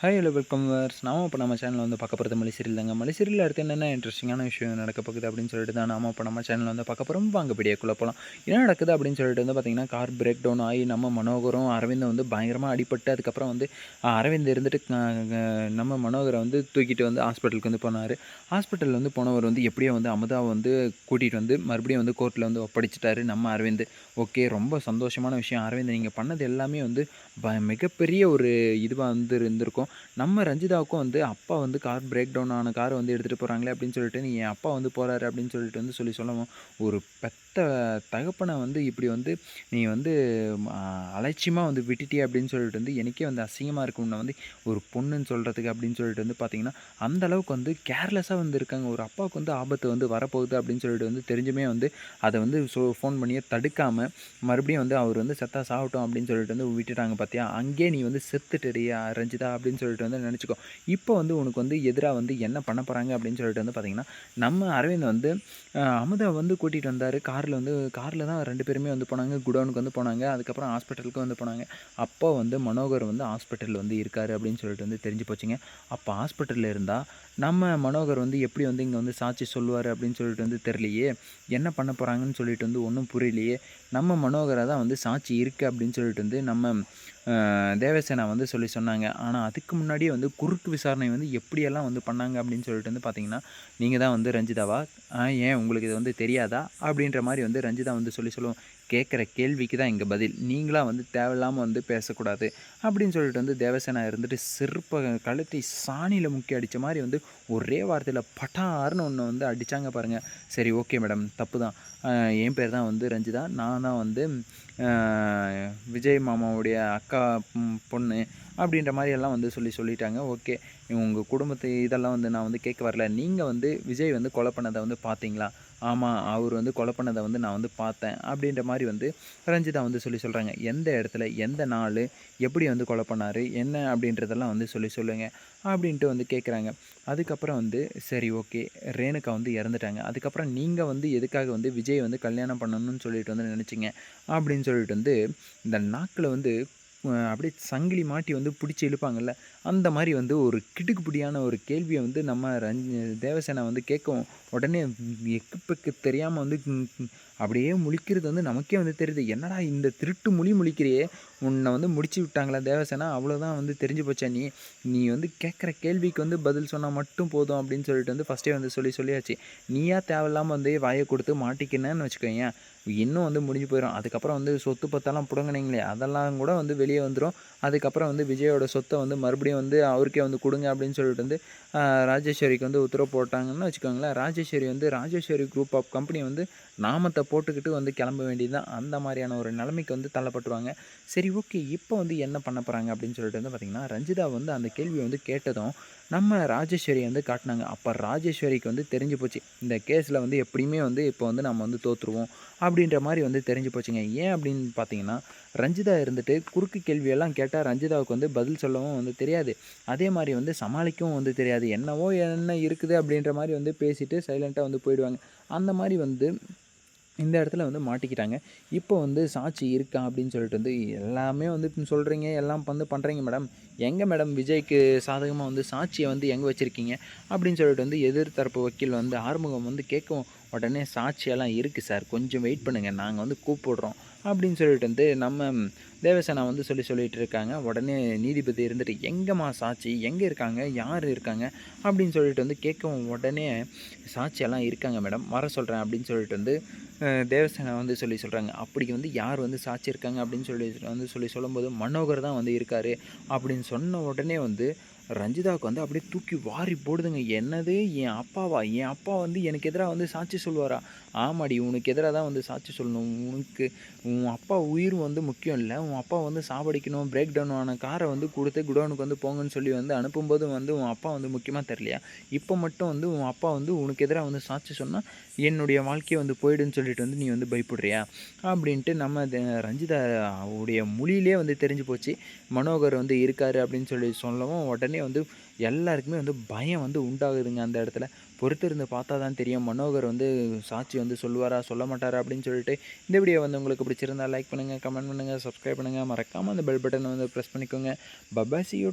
Hi hello welcome verse நாம இப்போ நம்ம சேனலில் வந்து பார்க்க போகிறது மலைசீரியல் தாங்க மலைசீரியல் அடுத்து என்னென்ன இன்ட்ரெஸ்டிங்கான விஷயம் நடக்க போகுது அப்படின்னு சொல்லிட்டு தான் நாம இப்போ நம்ம சேனலில் வந்து பார்க்க போகிறோம் வாங்க பிடியக்குள்ளே போகலாம் என்ன நடக்குது அப்படின்னு சொல்லிட்டு வந்து பார்த்திங்கன்னா கார் பிரேக் டவுன் ஆகி நம்ம மனோகரும் அரவிந்தை வந்து பயங்கரமாக அடிபட்டு அதுக்கப்புறம் வந்து அரவிந்த் இருந்துட்டு நம்ம மனோகரை வந்து தூக்கிட்டு வந்து ஹாஸ்பிட்டலுக்கு வந்து போனார். ஹாஸ்பிட்டலில் வந்து போனவர் வந்து எப்படியோ வந்து அமுதாவை வந்து கூட்டிகிட்டு வந்து மறுபடியும் வந்து கோர்ட்டில் வந்து ஒப்படைச்சிட்டாரு நம்ம அரவிந்த். ஓகே ரொம்ப சந்தோஷமான விஷயம். அரவிந்த் நீங்கள் பண்ணது எல்லாமே வந்து ப மிகப்பெரிய ஒரு இதுவாக வந்து இருந்திருக்கும். நம்ம ரஞ்சிதாவுக்கும் வந்து அப்பா வந்து கார் பிரேக் டவுன் ஆன கார் வந்து எடுத்துகிட்டு போகிறாங்களே அப்படின்னு சொல்லிட்டு நீ என் அப்பா வந்து போகிறாரு அப்படின்னு சொல்லிட்டு வந்து சொல்லி சொல்லவும் ஒரு பெத்த தகப்பனை வந்து இப்படி வந்து நீ வந்து அலட்சியமாக வந்து விட்டுட்டியே அப்படின்னு சொல்லிட்டு வந்து எனக்கே வந்து அசிங்கமாக இருக்கும் உன்னை வந்து ஒரு பொண்ணுன்னு சொல்கிறதுக்கு அப்படின்னு சொல்லிட்டு வந்து பார்த்தீங்கன்னா அந்த அளவுக்கு வந்து கேர்லெஸ்ஸாக வந்து இருக்காங்க. ஒரு அப்பாவுக்கு வந்து ஆபத்து வந்து வரப்போகுது அப்படின்னு சொல்லிட்டு வந்து தெரிஞ்சுமே வந்து அதை வந்து ஸோ ஃபோன் பண்ணியே தடுக்காமல் மறுபடியும் வந்து அவர் வந்து செத்தா சாகட்டும் அப்படின்னு சொல்லிட்டு வந்து விட்டுட்டாங்க பார்த்தியா அங்கேயே நீ வந்து செத்துட்டறியா ரஞ்சிதா அப்படின்னு அப்படின்னு சொல்லிட்டு வந்து நினச்சிக்கோ. இப்போ வந்து உனக்கு வந்து எதிராக வந்து என்ன பண்ண போகிறாங்க அப்படின்னு சொல்லிட்டு வந்து பார்த்திங்கன்னா நம்ம அரவிந்த் வந்து அமுதா வந்து கூட்டிகிட்டு வந்தார். காரில் வந்து காரில் தான் ரெண்டு பேருமே வந்து போனாங்க. குடோனுக்கு வந்து போனாங்க. அதுக்கப்புறம் ஹாஸ்பிட்டலுக்கு வந்து போனாங்க. அப்போ வந்து மனோகர் வந்து ஹாஸ்பிட்டலில் வந்து இருக்கார் அப்படின்னு சொல்லிட்டு வந்து தெரிஞ்சு போச்சுங்க. அப்போ ஹாஸ்பிட்டலில் இருந்தால் நம்ம மனோகர் வந்து எப்படி வந்து இங்கே வந்து சாட்சி சொல்லுவார் அப்படின்னு சொல்லிட்டு வந்து தெரியலையே. என்ன பண்ண போகிறாங்கன்னு சொல்லிட்டு வந்து ஒன்றும் புரியலையே. நம்ம மனோகரை தான் வந்து சாட்சி இருக்குது அப்படின்னு சொல்லிட்டு வந்து நம்ம தேவசேனா வந்து சொல்லி சொன்னாங்க. ஆனால் அதுக்கு முன்னாடியே வந்து குறுக்கு விசாரணை வந்து எப்படியெல்லாம் வந்து பண்ணாங்க அப்படின்னு சொல்லிட்டு வந்து பார்த்தீங்கன்னா நீங்கள் தான் வந்து ரஞ்சிதாவா? ஏன் உங்களுக்கு இது வந்து தெரியாதா? அப்படின்ற மாதிரி வந்து ரஞ்சிதா வந்து சொல்லி சொல்லுவோம். கேட்குற கேள்விக்கு தான் இங்கே பதில். நீங்களாக வந்து தேவையில்லாமல் வந்து பேசக்கூடாது அப்படின்னு சொல்லிட்டு வந்து தேவசேனா இருந்துட்டு சிற்ப கழுத்தை சாணியில் முக்கி அடித்த மாதிரி வந்து ஒரே வார்த்தையில் பட்டார்னு ஒன்று வந்து அடித்தாங்க பாருங்கள் சரி ஓகே மேடம். தப்பு தான் என் பேர் தான் வந்து ரஞ்சிதா. நான் தான் வந்து விஜய் மாமாவுடைய அக்கா பொண்ணு. அப்படின்ற மாதிரி எல்லாம் வந்து சொல்லி சொல்லிட்டாங்க. ஓகே உங்கள் குடும்பத்தை இதெல்லாம் வந்து நான் வந்து கேட்க வரல. நீங்கள் வந்து விஜய் வந்து கொலை பண்ணதை வந்து பார்த்தீங்களா? ஆமாம் அவர் வந்து கொலை பண்ணதை வந்து நான் வந்து பார்த்தேன் அப்படின்ற மாதிரி வந்து ரஞ்சிதா வந்து சொல்லி சொல்கிறாங்க எந்த இடத்துல எந்த நாள் எப்படி வந்து கொலை பண்ணார் என்ன அப்படின்றதெல்லாம் வந்து சொல்லி சொல்லுங்கள் அப்படின்ட்டு வந்து கேட்குறாங்க அதுக்கப்புறம் வந்து சரி ஓகே ரேணுகா வந்து இறந்துட்டாங்க. அதுக்கப்புறம் நீங்கள் வந்து எதுக்காக வந்து விஜய் வந்து கல்யாணம் பண்ணணும்னு சொல்லிட்டு வந்து நினச்சிங்க? அப்படின்னு சொல்லிட்டு வந்து இந்த நாக்கில் வந்து அப்படியே சங்கிலி மாட்டி வந்து பிடிச்சி இழுப்பாங்கல்ல அந்த மாதிரி வந்து ஒரு கிடுக்குப்பிடியான ஒரு கேள்வியை வந்து நம்ம ரஞ்சி தேவசேனா வந்து கேட்கவும் உடனே எக்குப்பெக்கு தெரியாமல் வந்து அப்படியே முழிக்கிறது வந்து நமக்கே வந்து தெரியுது. என்னடா இந்த திருட்டு மொழி முழிக்கிறியே? உன்னை வந்து முடிச்சு விட்டாங்களா தேவசேனா? அவ்வளோதான் வந்து தெரிஞ்சு போச்சா நீ. நீ வந்து கேட்குற கேள்விக்கு வந்து பதில் சொன்னால் மட்டும் போதும் அப்படின்னு சொல்லிட்டு வந்து ஃபஸ்ட்டே வந்து சொல்லி சொல்லியாச்சு. நீயா தேவையில்லாமல் வந்து வாயை கொடுத்து மாட்டிக்கினேன்னு வச்சுக்கோங்க இன்னும் வந்து முடிஞ்சு போயிடும் அதுக்கப்புறம் வந்து சொத்து பத்தெல்லாம் பிடுங்கினீங்களே அதெல்லாம் கூட வந்து வெளியே வந்துடும் அதுக்கப்புறம் வந்து விஜயோட சொத்தை வந்து மறுபடியும் வந்து அவருக்கே வந்து கொடுங்க அப்படின்னு சொல்லிட்டு வந்து ராஜேஸ்வரிக்கு வந்து உத்தரவு போட்டாங்கன்னு வச்சுக்கோங்களேன். ராஜேஸ்வரி வந்து ராஜேஸ்வரி குரூப் ஆஃப் கம்பெனி வந்து நாமத்தை போட்டுக்கிட்டு வந்து கிளம்ப வேண்டியதுதான். அந்த மாதிரியான ஒரு நிலைமைக்கு வந்து தள்ளப்பட்டுருவாங்க. சரி ஓகே இப்போ வந்து என்ன பண்ண போகிறாங்க அப்படின்னு சொல்லிட்டு வந்து பார்த்திங்கன்னா ரஞ்சிதா வந்து அந்த கேள்வியை வந்து கேட்டதும் நம்ம ராஜேஸ்வரி வந்து காட்டினாங்க. அப்போ ராஜேஸ்வரிக்கு வந்து தெரிஞ்சு போச்சு. இந்த கேஸில் வந்து எப்படியுமே வந்து இப்போ வந்து நம்ம வந்து தோற்றுருவோம் அப்படின்ற மாதிரி வந்து தெரிஞ்சு போச்சுங்க. ஏன் அப்படின்னு பார்த்தீங்கன்னா ரஞ்சிதா இருந்துட்டு குறுக்கு கேள்வியெல்லாம் கேட்டால் ரஞ்சிதாவுக்கு வந்து பதில் சொல்லவும் வந்து தெரியாது. அதே மாதிரி வந்து சமாளிக்கவும் வந்து தெரியாது. என்னவோ என்ன இருக்குது அப்படின்ற மாதிரி வந்து பேசிட்டு சைலண்ட்டாக வந்து போயிடுவாங்க. அந்த மாதிரி வந்து இந்த இடத்துல வந்து மாட்டிக்கிட்டாங்க. இப்போ வந்து சாட்சி இருக்கா அப்படின்னு சொல்லிட்டு வந்து எல்லாமே வந்து சொல்கிறீங்க எல்லாம் வந்து பண்ணுறீங்க மேடம் எங்கே மேடம் விஜய்க்கு சாதகமாக வந்து சாட்சியை வந்து எங்கே வச்சுருக்கீங்க? அப்படின்னு சொல்லிட்டு வந்து எதிர்த்தரப்பு வக்கீல் வந்து ஆறுமுகம் வந்து கேட்கவும் உடனே சாட்சியெல்லாம் இருக்குது சார். கொஞ்சம் வெயிட் பண்ணுங்கள் நாங்கள் வந்து கூப்பிடுறோம். அப்படின்னு சொல்லிட்டு வந்து நம்ம தேவசேனா வந்து சொல்லி சொல்லிகிட்டு இருக்காங்க. உடனே நீதிபதி இருந்துட்டு எங்கேம்மா சாட்சி? எங்கே இருக்காங்க? யார் இருக்காங்க? அப்படின்னு சொல்லிட்டு வந்து கேட்கவும் உடனே சாட்சியெல்லாம் இருக்காங்க மேடம். வர சொல்கிறேன் அப்படின்னு சொல்லிட்டு வந்து தேவசேனா வந்து சொல்லி சொல்கிறாங்க அப்படி வந்து யார் வந்து சாட்சி இருக்காங்க? அப்படின்னு சொல்லி வந்து சொல்லி சொல்லும்போது மனோகர் தான் வந்து இருக்காரு. அப்படின்னு சொன்ன உடனே வந்து ரஞ்சிதாவுக்கு வந்து அப்படியே தூக்கி வாரி போடுதுங்க. என்னது? என் அப்பாவா? என் அப்பா வந்து எனக்கு எதிராக வந்து சாட்சி சொல்லுவாரா? ஆமாடி உனக்கு எதிராக தான் வந்து சாட்சி சொல்லணும். உனக்கு உன் அப்பா உயிர் வந்து முக்கியம் இல்லை. உன் அப்பா வந்து சாவடிக்கணும். பிரேக் டவுன் ஆன காரை வந்து கொடுத்து குடோனுக்கு வந்து போங்கன்னு சொல்லி வந்து அனுப்பும்போது வந்து உன் அப்பா வந்து முக்கியமாக தெரியலையா? இப்போ மட்டும் வந்து உன் அப்பா வந்து உனக்கு எதிராக வந்து சாட்சி சொன்னால் என்னுடைய வாழ்க்கையை வந்து போயிடுன்னு சொல்லிட்டு வந்து நீ வந்து பயப்படுறியா? அப்படின்ட்டு நம்ம ரஞ்சிதா உடைய மொழியிலே வந்து தெரிஞ்சு போச்சு. மனோகர் வந்து இருக்காரு அப்படின்னு சொல்லி சொல்லவும் உடனே வந்து எல்லாருக்குமே வந்து பயம் வந்து உண்டாகுதுங்க அந்த இடத்துல. பொறுத்திருந்து பார்த்தா தான் தெரியும். மனோகர் வந்து சாட்சி வந்து சொல்லுவாரா சொல்ல மாட்டாரா அப்படின்னு சொல்லிட்டு இந்த வீடியோ வந்து உங்களுக்கு பிடிச்சிருந்தா லைக் பண்ணுங்கள் கமெண்ட் பண்ணுங்கள் சப்ஸ்கிரைப் பண்ணுங்கள் மறக்காமல் அந்த பெல் பட்டனை வந்து ப்ரெஸ் பண்ணிக்கோங்க. பபாசி யூ